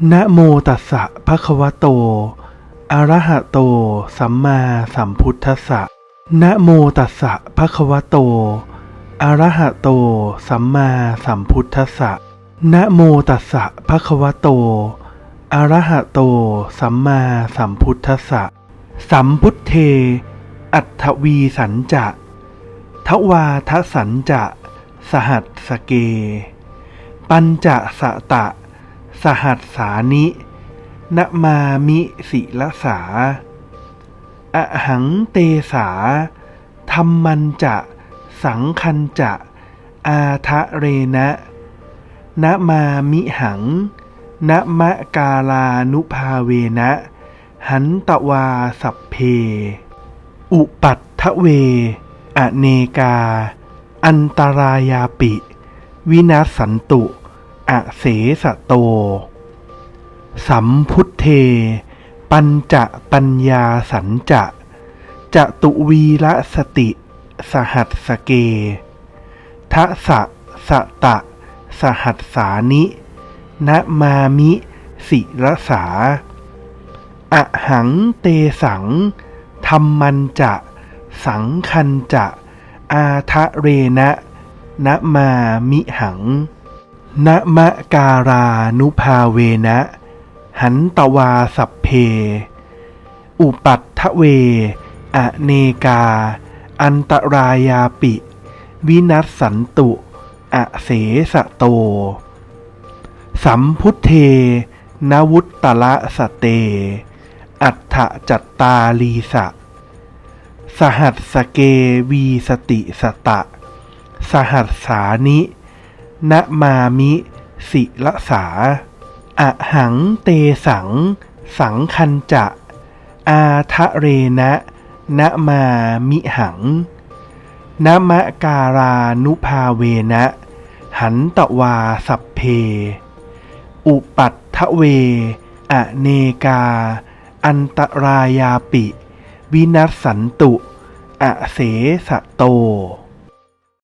นะโมตัสสะภะคะวะโต อะระหะโต สัมมาสัมพุทธัสสะ นะโมตัสสะภะคะวะโต อะระหะโต สัมมาสัมพุทธัสสะ นะโมตัสสะภะคะวะโต อะระหะโต สัมมาสัมพุทธัสสะ สัมพุทเท อัตถวีสัญจะทวาทสัญจะ สหัสสเก ปัญจะสะตะ สหัสสานินมามิศิลสาอหังเตสาธรรมันจะ สังคันจะ อาทะเรนะนมามิหังนมะกาลานุภาเวนะ หันตวาสัพเพ อุปัตถเว อเนกา อันตรายาปิ วินาสันตุ อเสสะโต สัมพุทเท ปัญจะปัญญาสัญจะจะตุวีละสติ สหัสสเกทะสะสะตะ สหัสสานินะมามิสิรสาอะหังเตสังธรรมันจะ สังคันจะ อาทะเรนะนะมามิหัง นะมะการานุภาเวนะ หันตวาสัพเพ อุปัตถเว อเนกา อันตรายาปิ วินัสสันตุ อเสสะโต สัมพุทเทนวุตตละสะเต อัฏฐจัตตาลีสะ สหัสสเกวีสติสตะ สหัสสานิ นะมามิสิละสาอะหังเตสัง สังคันจะ อาทะเรนะนะมามิหังนะมะการานุภาเวนะ หันตวาสัพเพ อุปัตถเว อเนกา อันตรายาปิ วินัสสันตุ อเสสะโต